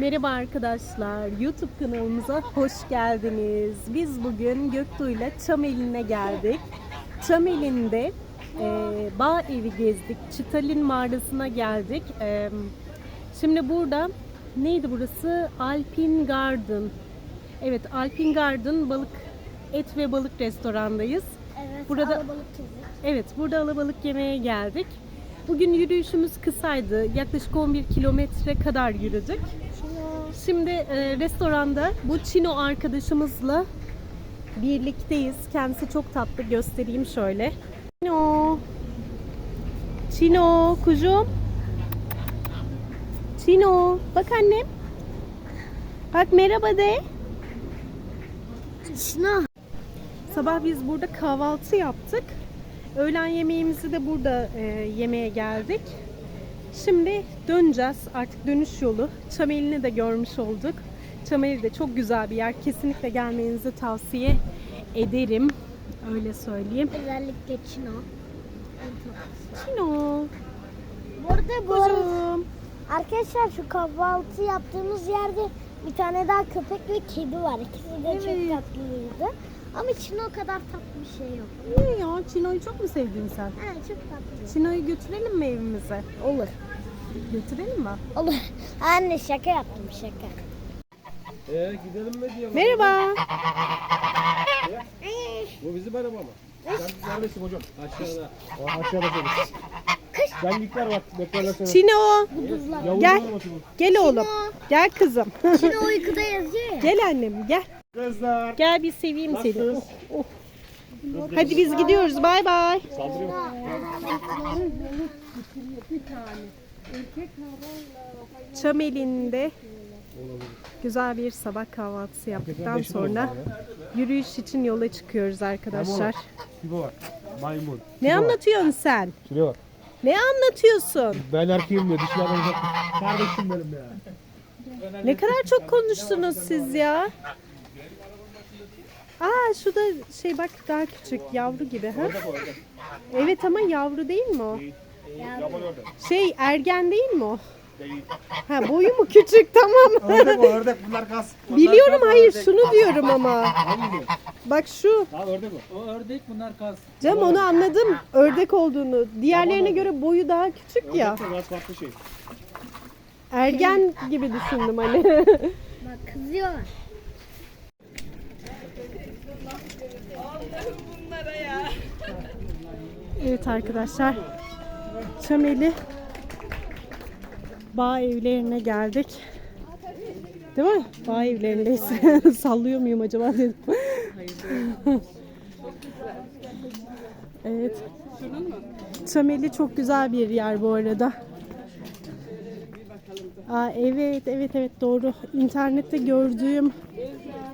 Merhaba arkadaşlar, YouTube kanalımıza hoş geldiniz. Biz bugün Göktuğ'yla Çameli'ne geldik. Çameli'nde e, bağ evi gezdik, Çıtalin mağarasına geldik. E, şimdi burada, neydi burası? Alpin Garden. Evet, Alpin Garden balık, et ve balık restorandayız. Evet, Burada- alabalık kezik. Evet, burada alabalık yemeye geldik. Bugün yürüyüşümüz kısaydı. Yaklaşık 11 kilometre kadar yürüdük. Şimdi e, restoranda bu Çino arkadaşımızla birlikteyiz. Kendisi çok tatlı. Göstereyim şöyle. Çino. Çino kuzum. Çino. Bak annem. Bak merhaba de. Şuna. Sabah biz burada kahvaltı yaptık. Öğlen yemeğimizi de burada e, yemeye geldik. Şimdi döneceğiz. Artık dönüş yolu. Çameli'ni de görmüş olduk. Çameli de çok güzel bir yer. Kesinlikle gelmenizi tavsiye ederim. Öyle söyleyeyim. Özellikle Çino. Çino. Bu arada bu arada arkadaşlar şu kahvaltı yaptığımız yerde bir tane daha köpek ve kedi var. İkisi de Evet. çok tatlıydı. Ama Çino kadar tatlı bir şey yok. Niye ya? Çino'yu çok mu sevdin sen? Ha, çok tatlı. Çino'yu götürelim mi evimize? Olur. Götürelim mi? Olur. Anne şaka yaptım şaka. Ee gidelim mi diyor. Merhaba. Bu bizim araba mı? Sen neredesin hocam? Aşağıda. O aşağıda senin. Benlikler var. Beklerler seni. Çino. Yavuz Gel. Gel oğlum. Gel kızım. Çino uykuda yazıyor ya. gel annem gel. Kızlar. Gel bir seveyim seni. Oh, oh. Hadi biz gidiyoruz. Bay bay. Saldırıyor. Çameli'nde güzel bir sabah kahvaltısı yaptıktan sonra yürüyüş için yola çıkıyoruz arkadaşlar. Maymun. Ne anlatıyorsun sen? Şuraya bak. Ne anlatıyorsun? Ben erkeğim diyor. Dişlerden uzak. Kardeşim benim ya. Ne kadar çok konuştunuz siz ya. Aa şu da şey bak daha küçük yavru gibi ha? Evet ama yavru değil mi o? Orada. Şey ergen değil mi o? Ha boyu mu küçük tamam. Ördek o ördek. Bunlar kas. Biliyorum kas, hayır şunu diyorum ama. Hangi? Bak şu. Ha ördek o. O ördek bunlar kaz. Cam onu anladım ördek olduğunu. Diğerlerine göre boyu daha küçük ya. Ördek de biraz farklı şey. Ergen gibi düşündüm hani. Bak kızıyorlar. Evet arkadaşlar. Çameli bağ evlerine geldik. Değil mi? Bağ evlerindeyiz. Sallıyor muyum acaba dedim. evet. Çameli çok güzel bir yer bu arada. Aa, evet, evet, evet doğru. İnternette gördüğüm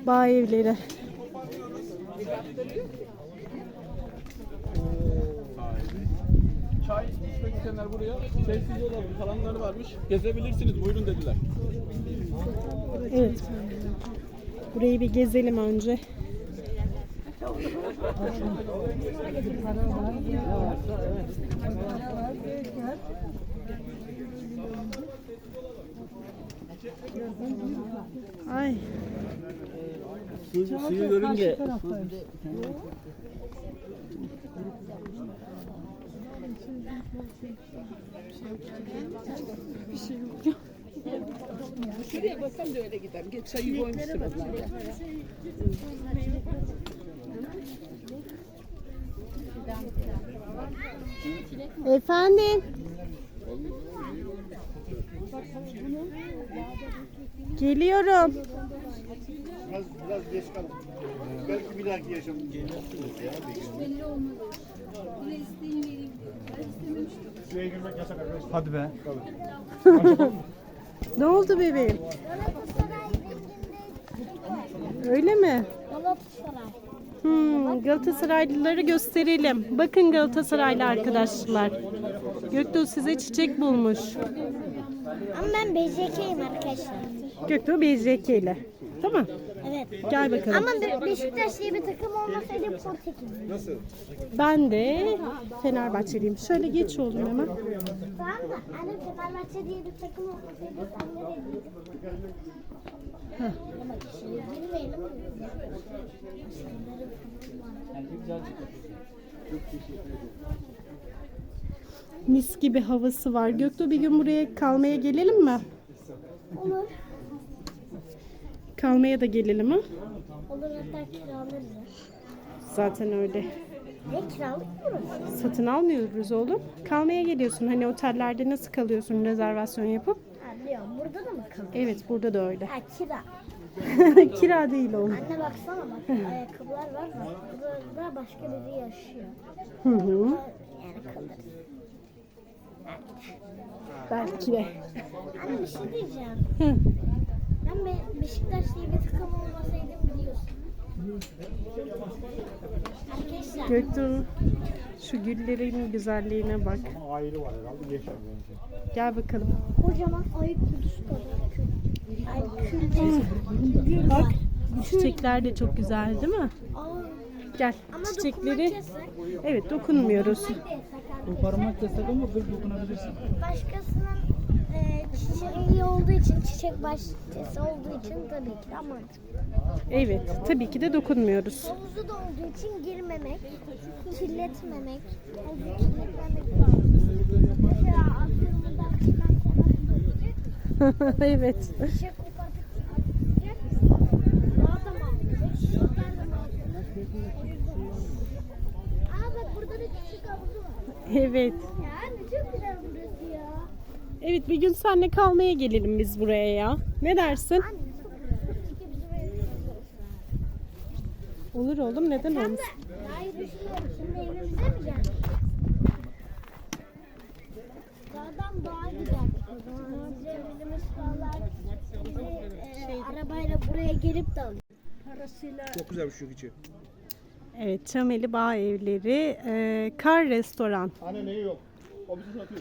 bağ evleri. İsteyenler buraya sessiz yol falanları varmış. Gezebilirsiniz buyurun dediler. Evet. Burayı bir gezelim önce. Ay. Suyu görünce Şuraya bakalım da öyle gidelim. Geç çayı koymuşsun. Efendim. Geliyorum. Biraz, biraz geç kalın. Belki bir dahaki yaşam gelirsiniz ya. Şuraya girmek yasak arkadaşlar. Hadi be. Ne oldu bebeğim? Öyle mi? Galatasaray. Hmm, Galatasaraylıları gösterelim. Bakın Galatasaraylı arkadaşlar. Göktuğ size çiçek bulmuş. Ama ben BJK'yim arkadaşlar. Göktuğ BJK ile. Tamam. Gel bakalım. Ama Be- Beşiktaş diye bir takım olmasaydı Portekiz. Nasıl? Ben de Fenerbahçeliyim. Şöyle geç oğlum hemen. Tamam da anne Fenerbahçe diye bir takım olmasaydı sen nereye giderdin? Ama girmeyelim. Mis gibi havası var. Göktuğ bir gün buraya kalmaya gelelim mi? Olur. Kalmaya da gelelim ha? Olur hatta kiralarız. Zaten öyle. Ne kiralık burası? Satın almıyoruz oğlum. Kalmaya geliyorsun. Hani otellerde nasıl kalıyorsun rezervasyon yapıp? Ha biliyorum. Burada da mı kalıyor? Evet burada da öyle. Ha kira. Kira değil oğlum. Anne baksana bak ayakkabılar var mı? Burada başka biri yaşıyor. Hı hı. Yani kalırız. Belki de. Anne bir şey diyeceğim. Hı. Ben Be Beşiktaş diye bir takım olmasaydım biliyorsun. Arkadaşlar Göktuğ şu güllerin güzelliğine bak. Ama ayrı var herhalde yeşil bence. Gel bakalım. kocaman ayıp kutusu kadar kül. Ay kül değil. Gül Bak bu çiçekler de çok güzel değil mi? Gel ama çiçekleri evet dokunmuyoruz. Dokunmak yasak arkadaşlar. Parmak yasak ama bir dokunabilirsin. Başkasının çiçeği olduğu için, çiçek bahçesi olduğu için tabii ki de mantıklı. Evet tabii ki de dokunmuyoruz. Havuzu da olduğu için girmemek, kirletmemek, havuzu kirletmemek lazım. Mesela evet. çiçek. Aa bak burada da küçük havuzu var. Evet. Ya anne çok güzel burası ya. Evet bir gün seninle kalmaya gelelim biz buraya ya. Ne dersin? Olur oğlum neden olmasın? de daha iyi düşünüyorum. Şimdi evimize mi geldin? Dağdan dağa giderdik o zaman. Cebimiz falan bizi e, arabayla buraya gelip de alıyor. Parasıyla Çok güzel bir şu içi. Evet Çameli Bağ Evleri e, Kar Restoran. Anne neyi yok? O bizi satıyor.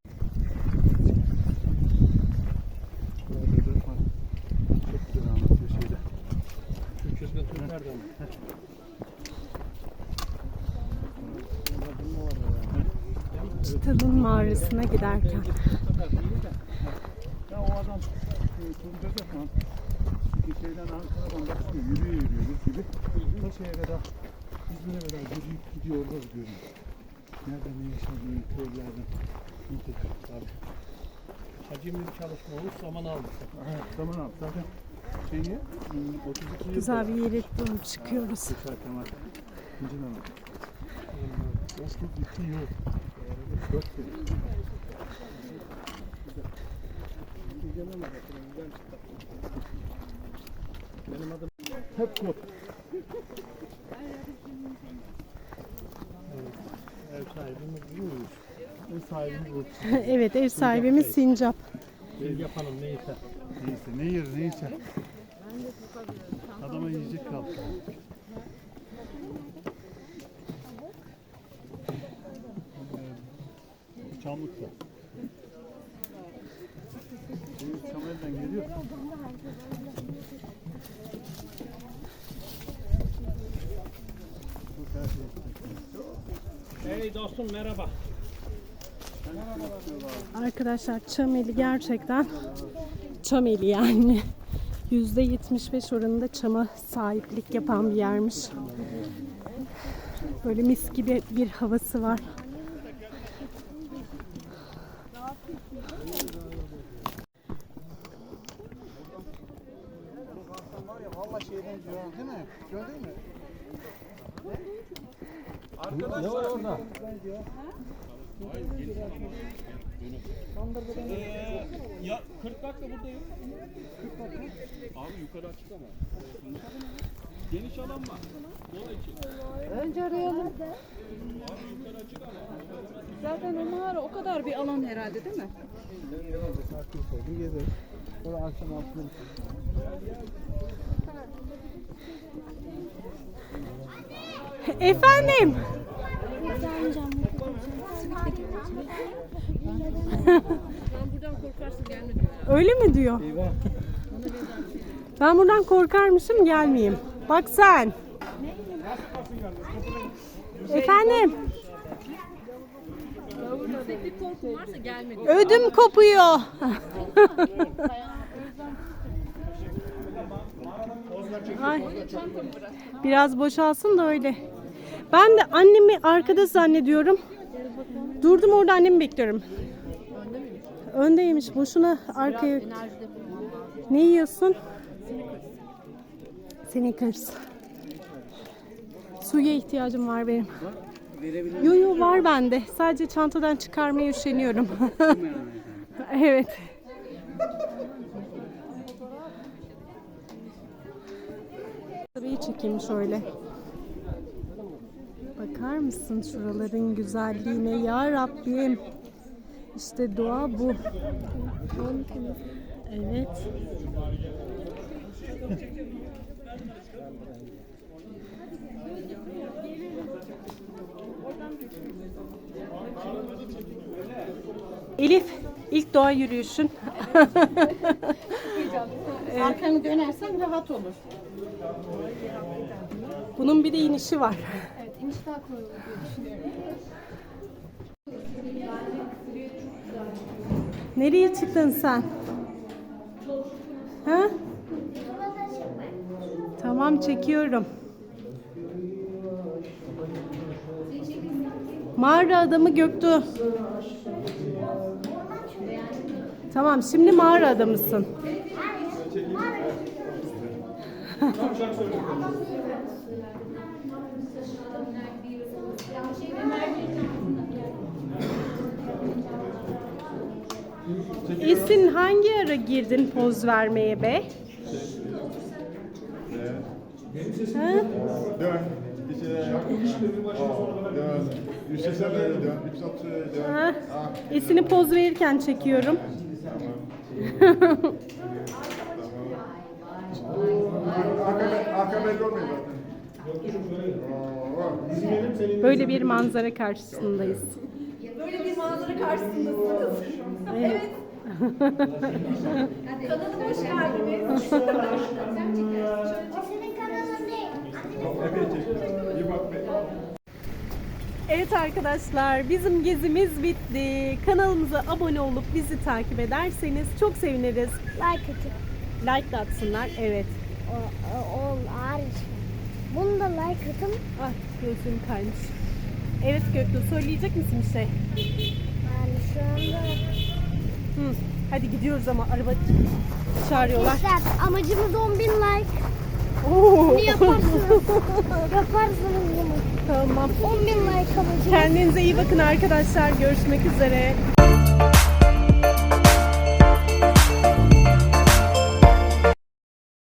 Mağarasına giderken. Ya o adam e, Turgut'a zaman şeyden Ankara'dan baksana yürüyor yürüyor bir gibi. Ta şeye kadar İzmir'e kadar yürüyüp gidiyor orada görüyor. Nerede ne yaşadığını köylerden. Abi. Hacimli bir çalışma olmuş zaman almış. Evet, tamam abi zaten şeyi hmm, 32 yıl Güzel bir yere doğru çıkıyoruz. Geçerken var. İncin Hanım. Gitti yok. Benim adım Hep kod. ev sahibimiz miyiz? Ev sahibimiz bu. evet ev sahibimiz Sincap. Biz yapalım neyse. Neyse ne yer neyse. Adama yiyecek kaldı. Çamlıkta. Bu Çamel'den geliyor. Hey dostum merhaba. Arkadaşlar Çameli gerçekten Çameli yani. %75 oranında çama sahiplik yapan bir yermiş. Böyle mis gibi bir havası var. var ya valla değil mi? Gördün mü? Ne var orada? Ee, ya 40 dakika buradayım. 40 dakika. Abi yukarı açık ama. Geniş alan var. Mola için. Önce arayalım. Zaten o mağara o kadar bir alan herhalde değil mi? Sakin koydu gezer. Sonra akşam altına Efendim. Öyle mi diyor? Ben buradan korkarmışım gelmeyeyim. Bak sen. Efendim. Ödüm kopuyor. Ay. Biraz boşalsın da öyle. Ben de annemi arkada zannediyorum. Durdum orada annemi bekliyorum. Öndeymiş. Boşuna arkaya. Ne yiyorsun? Snickers. Suya ihtiyacım var benim. Yo yo var bende. Sadece çantadan çıkarmaya üşeniyorum. evet. Tabii çekeyim şöyle. Bakar mısın şuraların güzelliğine ya Rabbim. İşte doğa bu. Evet. Elif, ilk doğa yürüyüşün. Arkanı dönersen rahat olur. Bunun bir de inişi var. İniş daha kolay olur diye düşünüyorum. Nereye çıktın sen? Ha? Tamam çekiyorum. Mağara adamı Göktuğ. Tamam şimdi mağara adamısın. Esin hangi ara girdin poz vermeye be? Ha? Dön. Ha? Esin'i poz verirken çekiyorum. Arka, arka belli olmuyor. Böyle bir manzara karşısındayız. Böyle bir manzara karşısındasınız. Evet. Kanalıma hoş geldiniz. Senin kanalın değil. Evet arkadaşlar bizim gezimiz bitti. Kanalımıza abone olup bizi takip ederseniz çok seviniriz. Like atın. Like de atsınlar. Evet. O, o, o. Bunu da like atın. Ah gözüm kaymış. Evet Göktuğ söyleyecek misin bir şey? Yani şu anda Hı. Hadi gidiyoruz ama araba çağırıyorlar. Arkadaşlar amacımız 10.000 like. Oo. Bunu yaparsınız. yaparsınız bunu. tamam. 10.000 like amacımız. Kendinize iyi bakın arkadaşlar. Görüşmek üzere.